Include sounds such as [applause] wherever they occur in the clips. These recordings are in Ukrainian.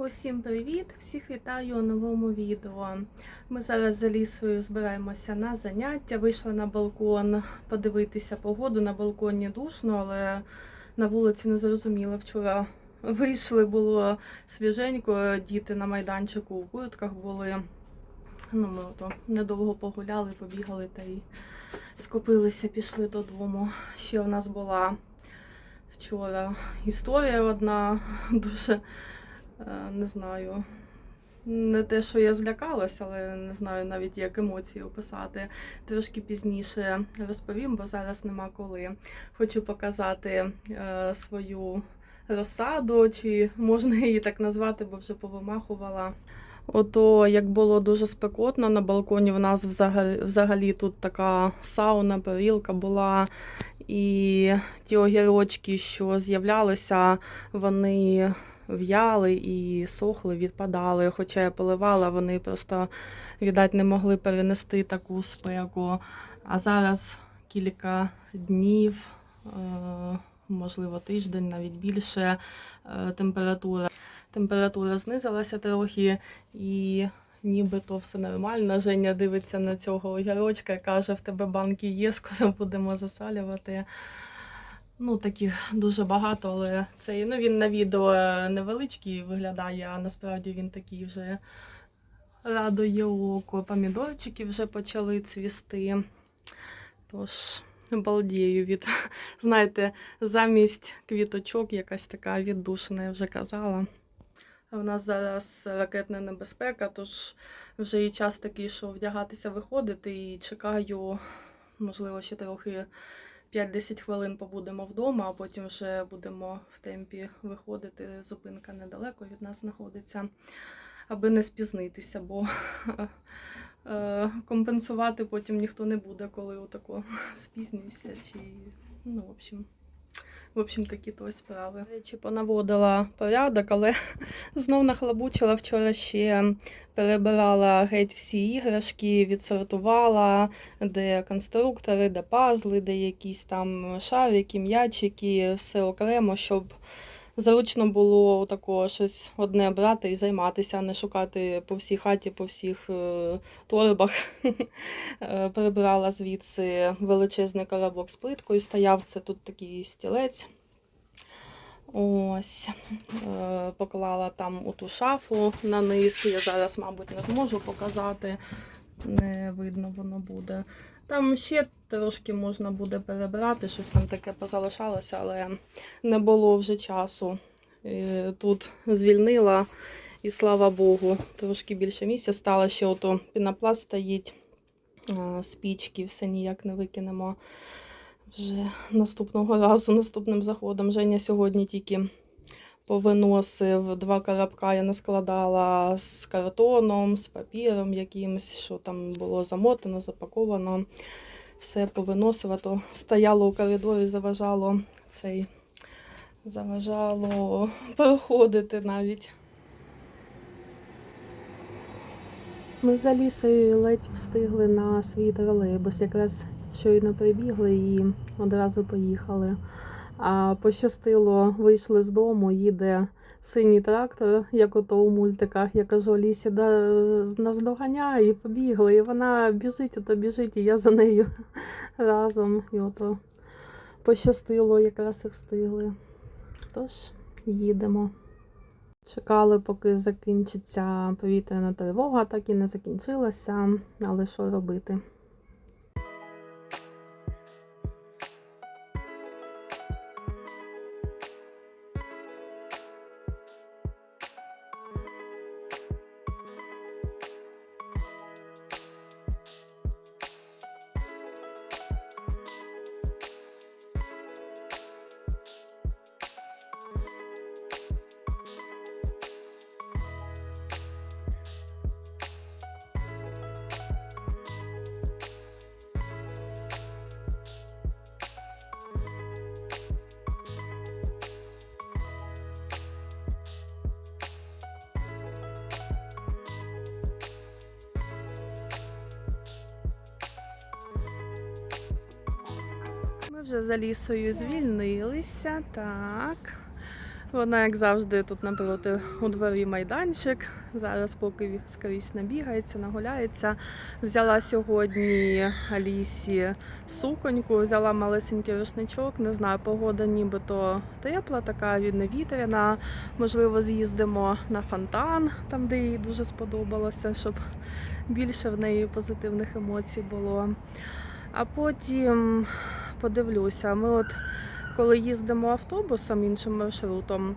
Усім привіт! Всіх вітаю у новому відео. Ми зараз з Алісою збираємося на заняття. Вийшла на балкон подивитися погоду. На балконі душно, але на вулиці не зрозуміло. Вчора вийшли, було свіженько, діти на майданчику в куртках були. Ну, ми ото недовго погуляли, побігали та й скопилися, пішли додому. Ще у нас була вчора історія одна дуже. Е, Не знаю. Не те, що я злякалась, але не знаю навіть як емоції описати. Трошки пізніше розповім, бо зараз нема коли. Хочу показати е, свою розсаду, чи можна її так назвати, бо вже повимахувала. Ото як було дуже спекотно на балконі, в нас взагалі, взагалі тут така сауна, парілка була. І ті огірочки, що з'являлися, вони в'яли і сохли, відпадали. Хоча я поливала, вони просто, віддать, не могли перенести таку спеку. А зараз кілька днів, е, можливо, тиждень, навіть більше е, температура. Температура знизилася трохи і нібито все нормально. Женя дивиться на цього огірочка і каже, в тебе банки є, скоро будемо засалювати. Ну, таких дуже багато, але цей, ну, він на відео невеличкий виглядає, а насправді він такий вже радує око. Помідорчики вже почали цвісти. Тож, балдію від, [laughs] знаєте, замість квіточок якась така віддушина, я вже казала. В нас зараз ракетна небезпека, тож вже і час такий, що вдягатися, виходити, і чекаю, можливо, ще трохи 5-10 хвилин побудемо вдома, а потім вже будемо в темпі виходити. Зупинка недалеко від нас знаходиться, аби не спізнитися, бо е, компенсувати потім ніхто не буде, коли отако спізнюєшся. Чи, ну, в общем, в общем, такі то справи. Речі, понаводила порядок, але [laughs] знов нахлабучила вчора ще перебирала геть всі іграшки, відсортувала, де конструктори, де пазли, де якісь там шарики, м'ячики, все окремо, щоб зручно було такого щось одне брати і займатися, а не шукати по всій хаті, по всіх е, торбах. [laughs] Е, Прибрала звідси величезний коробок з плиткою, стояв це тут такий стілець. Ось, е, поклала там у ту шафу на низ. Я зараз, мабуть, не зможу показати. Не видно воно буде. Там ще трошки можна буде перебрати, щось там таке позалишалося, але не було вже часу. Е, Тут звільнила і слава Богу, трошки більше місця стало. Ще ото пінопласт стоїть, спічки, все ніяк не викинемо. Вже наступного разу, наступним заходом. Женя сьогодні тільки повиносив два коробка, я наскладала з картоном, з папіром якимось, що там було замотано, запаковано. Все повиносила, то стояло у коридорі, заважало цей, заважало проходити навіть. Ми з Алісою ледь встигли на свій тролейбус. Якраз щойно прибігли і одразу поїхали. А пощастило, вийшли з дому, їде синій трактор, як ото у мультиках. Я кажу, Алісі, да, нас доганяє, і побігли. І вона біжить, ото біжить, і я за нею [laughs] разом. І ото пощастило, якраз і встигли. Тож, їдемо. Чекали, поки закінчиться повітряна тривога, так і не закінчилася. Але що робити? Вже за лісою звільнилися. Так. Вона, як завжди, тут напроти у дворі майданчик. Зараз, поки скрізь набігається, нагуляється. Взяла сьогодні Алісі суконьку, взяла малесенький рушничок. Не знаю, погода нібито тепла, така не вітряна. Можливо, з'їздимо на фонтан, там, де їй дуже сподобалося, щоб більше в неї позитивних емоцій було. А потім подивлюся, ми от коли їздимо автобусом іншим маршрутом,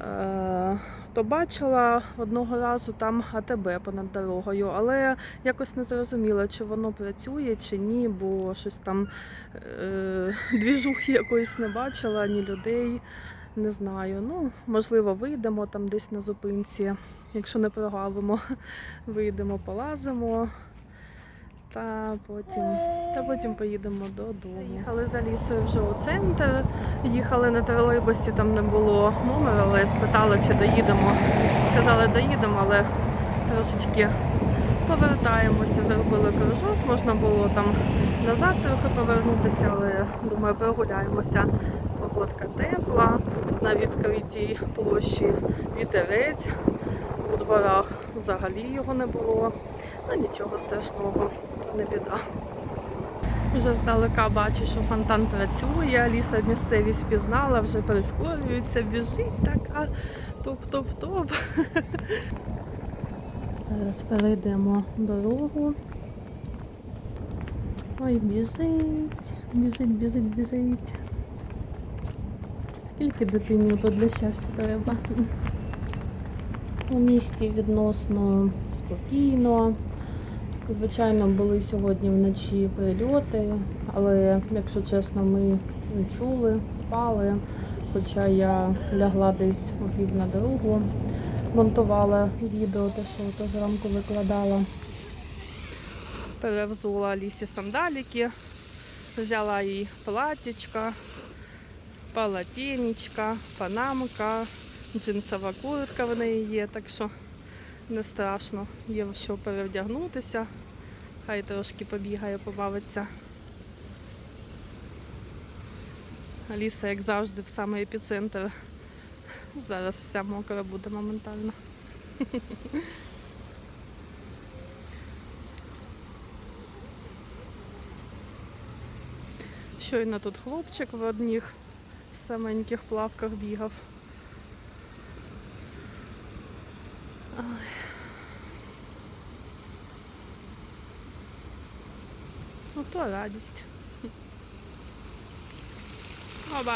е, то бачила одного разу там АТБ понад дорогою, але якось не зрозуміла, чи воно працює, чи ні, бо щось там е, [laughs] двіжухи якоїсь не бачила, ні людей. Не знаю. Ну, можливо, вийдемо там десь на зупинці. Якщо не прогавимо, [laughs] вийдемо, полазимо. Та потім, та потім поїдемо додому. Їхали за лісою вже у центр. Їхали на тролейбусі, там не було номера, але спитали, чи доїдемо. Сказали, доїдемо, але трошечки повертаємося, зробили кружок. Можна було там назад трохи повернутися, але думаю, прогуляємося. Погодка тепла, на відкритій площі вітерець. У дворах взагалі його не було. Ну нічого страшного, не біда. Вже здалека бачу, що фонтан працює, Аліса місцевість впізнала, вже прискорюється, біжить така топ-топ-топ. Зараз перейдемо дорогу. Ой, біжить, біжить, біжить, біжить. Скільки дитині то для щастя треба? У місті відносно спокійно. Звичайно, були сьогодні вночі прильоти, але, якщо чесно, ми не чули, спали. Хоча я лягла десь о пів на другу, монтувала відео, те, що то зранку викладала. Перевзула Алісі сандаліки, взяла їй платічка, полотенечка, панамка, джинсова куртка в неї є, так що не страшно. Є що перевдягнутися. Хай трошки побігає, побавиться. Аліса, як завжди, в самий епіцентр. Зараз вся мокра буде моментально. Щойно тут хлопчик в одних в саменьких плавках бігав. Ну радість. Оба!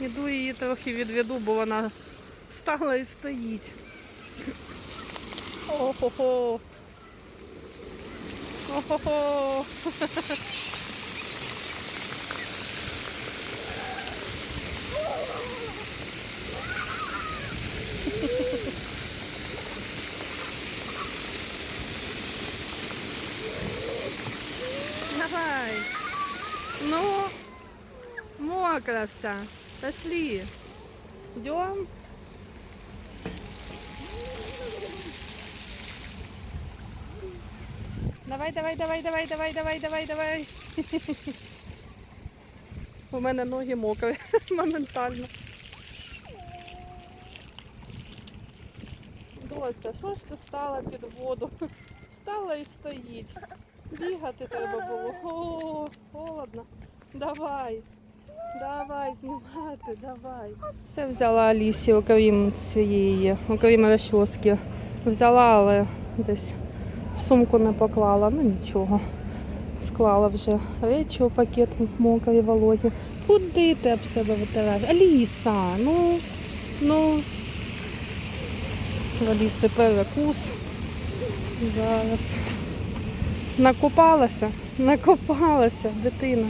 Іду її трохи відведу, бо вона стала і стоїть. Охо-хо. Охо-хо. Давай. Ну, мокро вся. Пошли. Идем. Давай, давай, давай, давай, давай, давай, давай, давай. У мене ноги мокрі [laughs] моментально. Дося, що ж ти стала під воду? Стала і стоїть. Бігати треба було. О, холодно. Давай. Давай, знімати, давай. Все взяла Алісі, окрім цієї, окрім розчоски. Взяла, але десь сумку не поклала, ну нічого. Склала вже речі у пакет мокрі вологі. Куди ти об себе витираєш? Аліса, ну, ну. В Аліси перекус. Зараз. Накопалася, накопалася дитина.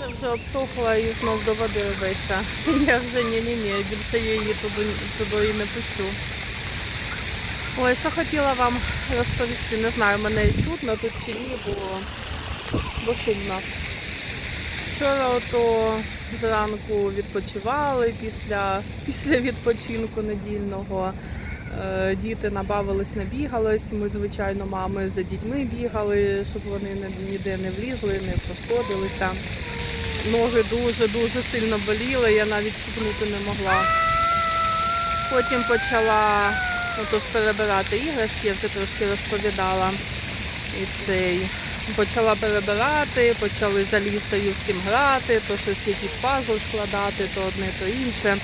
Це вже обсохла і знов до води рветься. Я вже ні ні ні більше її туди, туди не пущу. Ой, що хотіла вам розповісти, не знаю, мене чутно тут чи ні, бо, бо шумно. Вчора ото зранку відпочивали після, після відпочинку недільного. Е, Діти набавились, набігались. Ми, звичайно, мами за дітьми бігали, щоб вони ніде не влізли, не пошкодилися. Ноги дуже-дуже сильно боліли, я навіть ступнути не могла. Потім почала отож, перебирати іграшки, я вже трошки розповідала. І цей. Почала перебирати, почали за лісою всім грати, то щось якісь пазл складати, то одне, то інше.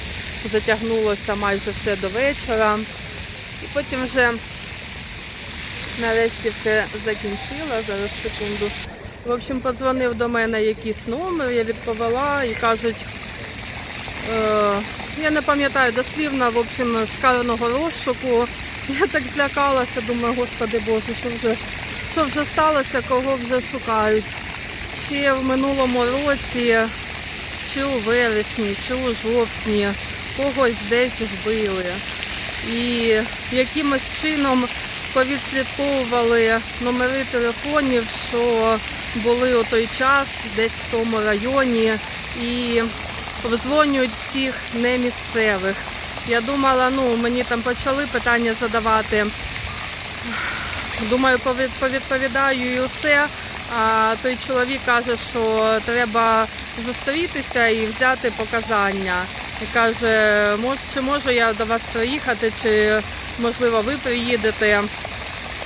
Затягнулося майже все до вечора. І потім вже нарешті все закінчила. Зараз секунду. В общем, подзвонив до мене якийсь номер, я відповіла і кажуть, я не пам'ятаю дослівно, в общем, з розшуку. Я так злякалася, думаю, господи Боже, що вже, що вже сталося, кого вже шукають. Ще в минулому році, чи у вересні, чи у жовтні, когось десь вбили. І якимось чином повідслідковували номери телефонів, що були у той час десь в тому районі і обдзвонюють всіх немісцевих. Я думала, ну мені там почали питання задавати. Думаю, повідповідаю і усе. А той чоловік каже, що треба зустрітися і взяти показання. І каже, «Мож- чи можу я до вас приїхати, чи можливо ви приїдете.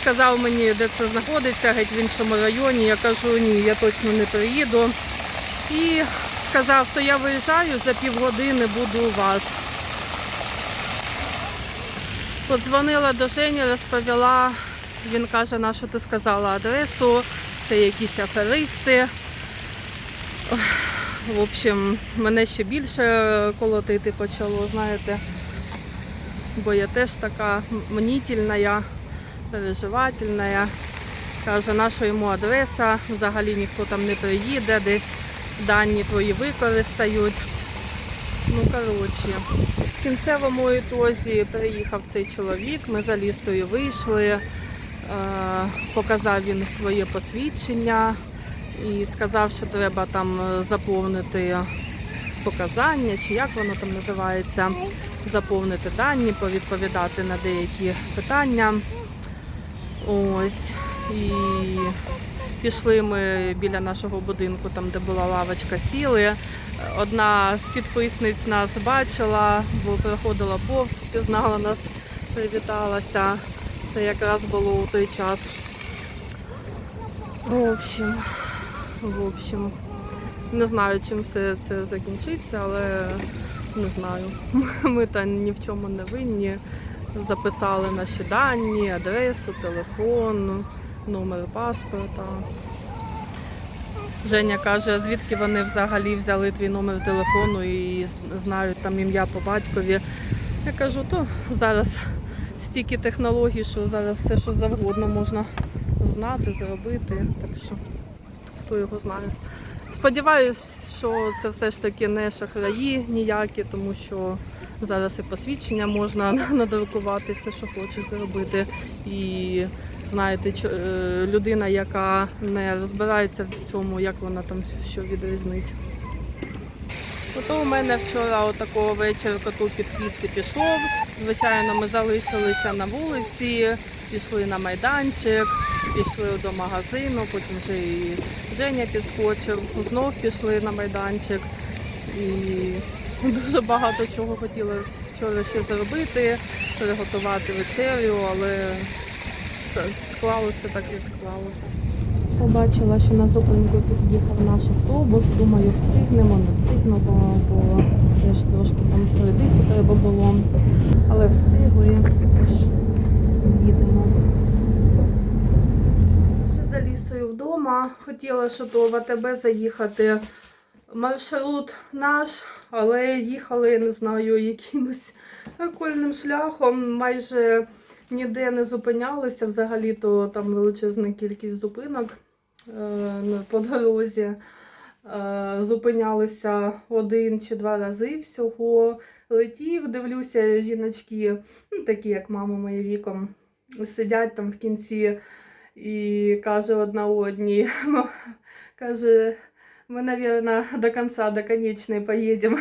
Сказав мені, де це знаходиться, геть в іншому районі. Я кажу, ні, я точно не приїду. І сказав, то я виїжджаю за півгодини, буду у вас. Подзвонила до Жені, розповіла. Він каже, на що ти сказала адресу, це якісь аферисти. В общем, мене ще більше колотити почало, знаєте. Бо я теж така мнітельна, переживательна. Каже, наша йому адреса, взагалі ніхто там не приїде, десь дані твої використають. Ну, коротше. В кінцевому ітозі приїхав цей чоловік, ми за лісою вийшли, е, показав він своє посвідчення і сказав, що треба там е, заповнити показання, чи як воно там називається, заповнити дані, повідповідати на деякі питання. Ось. І пішли ми біля нашого будинку, там де була лавочка, сіли. Одна з підписниць нас бачила, бо проходила повз, пізнала нас, привіталася. Це якраз було у той час. В общем, в общем, не знаю, чим все це закінчиться, але не знаю. [laughs] Ми там ні в чому не винні. Записали наші дані, адресу, телефон, номер паспорта. Женя каже, звідки вони взагалі взяли твій номер телефону і знають там ім'я по батькові. Я кажу, то зараз стільки технологій, що зараз все, що завгодно можна знати, зробити. Так що хто його знає. Сподіваюсь, що це все ж таки не шахраї ніякі, тому що зараз і посвідчення можна [laughs] надрукувати, все, що хочеш зробити. І знаєте, е, людина, яка не розбирається в цьому, як вона там що відрізнить. Ото у мене вчора отакого вечора коту під хвіст і пішов. Звичайно, ми залишилися на вулиці, пішли на майданчик, пішли до магазину, потім вже і Женя підскочив, знов пішли на майданчик. І дуже багато чого хотіли вчора ще зробити, приготувати вечерю, але склалося так, як склалося. Побачила, що на зупинку під'їхав наш автобус. Думаю, встигнемо, не встигнемо, бо, бо теж трошки там пройтися треба було. Але встигли, тож їдемо. Вже за лісою вдома. Хотіла, що до в АТБ заїхати. Маршрут наш, але їхали, не знаю, якимось [laughs] окольним шляхом. Майже ніде не зупинялися. Взагалі-то там величезна кількість зупинок е, по дорозі. Е, Зупинялися один чи два рази всього. Летів, дивлюся, жіночки, ну, такі як мама моя віком, сидять там в кінці і каже одна одній, «Ну, каже, ми, мабуть, до кінця, до конечної поїдемо.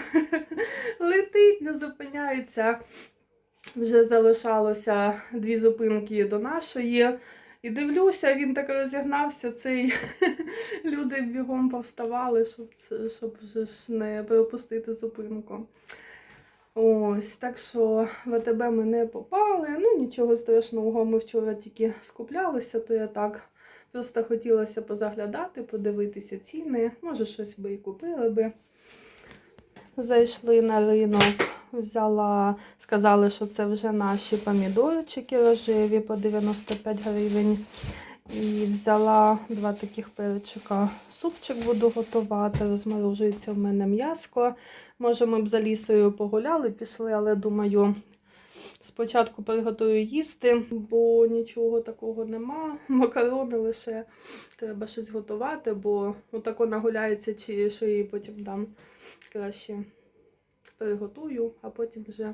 [laughs] Летить, не зупиняється. Вже залишалося дві зупинки до нашої. І дивлюся, він так розігнався, цей [laughs] люди бігом повставали, щоб, щоб ж не пропустити зупинку. Ось, так що в АТБ ми не попали. Ну, нічого страшного, ми вчора тільки скуплялися, то я так просто хотілося позаглядати, подивитися ціни. Може, щось би і купили би. Зайшли на ринок, взяла, сказали, що це вже наші помідорчики рожеві по 95 гривень. І взяла два таких перчика. Супчик буду готувати, розморожується в мене м'яско. Може, ми б за лісою погуляли, пішли, але думаю, спочатку приготую їсти, бо нічого такого нема. Макарони лише треба щось готувати, бо отако нагуляється, чи що їй потім дам краще приготую, а потім вже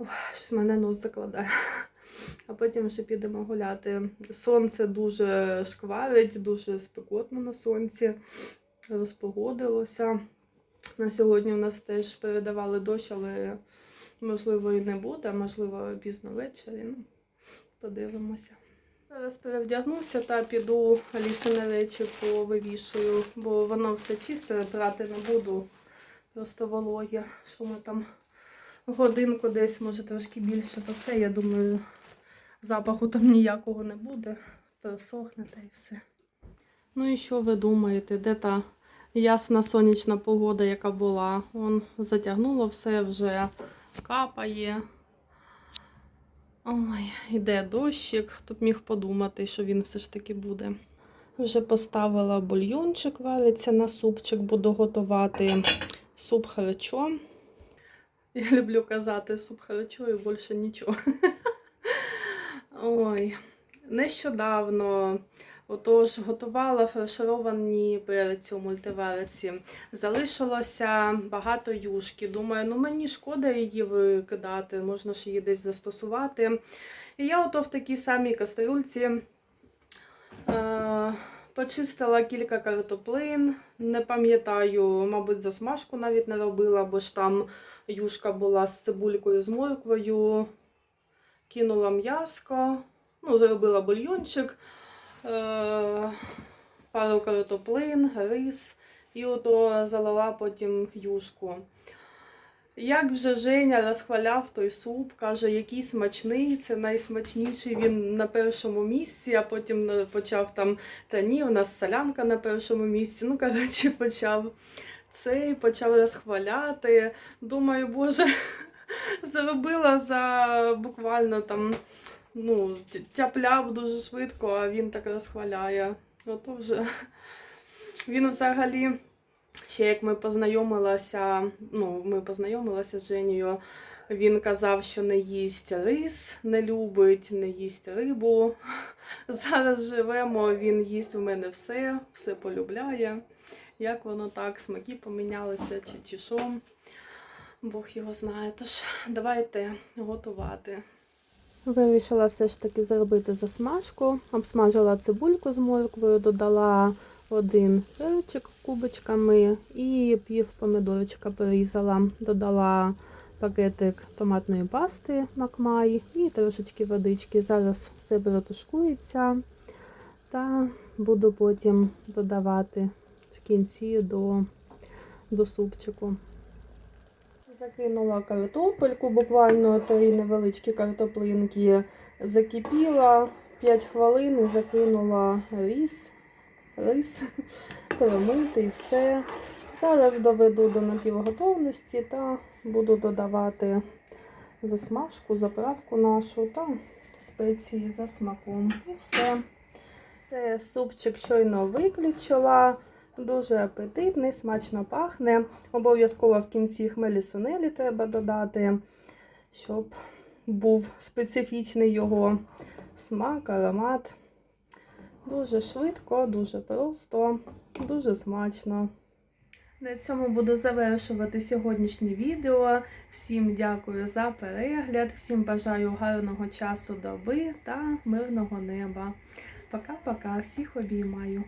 Ох, щось мене нос закладає. [laughs] А потім вже підемо гуляти. Сонце дуже шкварить, дуже спекотно на сонці. Розпогодилося. На сьогодні у нас теж передавали дощ, але можливо і не буде, а можливо пізно ввечері. Ну, подивимося. Зараз перевдягнуся та піду Алісине речі повивішую, бо воно все чисте, брати не буду. Просто вологе, що ми там годинку десь, може трошки більше, то це, я думаю, запаху там ніякого не буде. Просохне та й все. Ну і що ви думаєте, де та ясна сонячна погода, яка була? Он затягнуло все вже капає. Ой, іде дощик. Б міг подумати, що він все ж таки буде. Вже поставила бульйончик, вариться на супчик, буду готувати суп харчо. Я люблю казати суп харчо і більше нічого. Ой, нещодавно отож готувала фаршировані переці у мультивариці. Залишилося багато юшки. Думаю, ну мені шкода її викидати, можна ж її десь застосувати. І я ото в такій самій кастрюльці е, почистила кілька картоплин. Не пам'ятаю, мабуть, засмажку навіть не робила, бо ж там юшка була з цибулькою, з морквою. Кинула м'яско, ну, зробила бульйончик, е, пару картоплин, рис і ото залила потім юшку. Як вже Женя розхваляв той суп, каже, який смачний, це найсмачніший він на першому місці, а потім е, почав там, та ні, у нас солянка на першому місці. Ну, коротше, [laughs] почав цей, почав розхваляти. Думаю, боже, [laughs] заробила за буквально там, ну, тяпляв дуже швидко, а він так розхваляє. Ото вже він взагалі. Ще як ми познайомилися, ну, ми познайомилися з Женєю, він казав, що не їсть рис, не любить, не їсть рибу. [laughs] Зараз живемо, він їсть у мене все, все полюбляє. Як воно так, смаки помінялися чи, чи що. Бог його знає. Тож давайте готувати. Вирішила все ж таки зробити засмажку. Обсмажила цибульку з морквою, додала один перчик кубочками і пів помідорчика порізала. Додала пакетик томатної пасти макмай і трошечки водички. Зараз все протушкується та буду потім додавати в кінці до, до супчику. Закинула картопельку, буквально три невеличкі картоплинки. Закипіла 5 хвилин закинула рис, рис, перемити і все. Зараз доведу до напівготовності та буду додавати засмажку, заправку нашу та спеції за смаком. І все. Все, супчик щойно виключила. Дуже апетитний, смачно пахне. Обов'язково в кінці хмелі сунелі треба додати, щоб був специфічний його смак, аромат. Дуже швидко, дуже просто, дуже смачно. На цьому буду завершувати сьогоднішнє відео. Всім дякую за перегляд, всім бажаю гарного часу доби та мирного неба. Пока-пока, всіх обіймаю.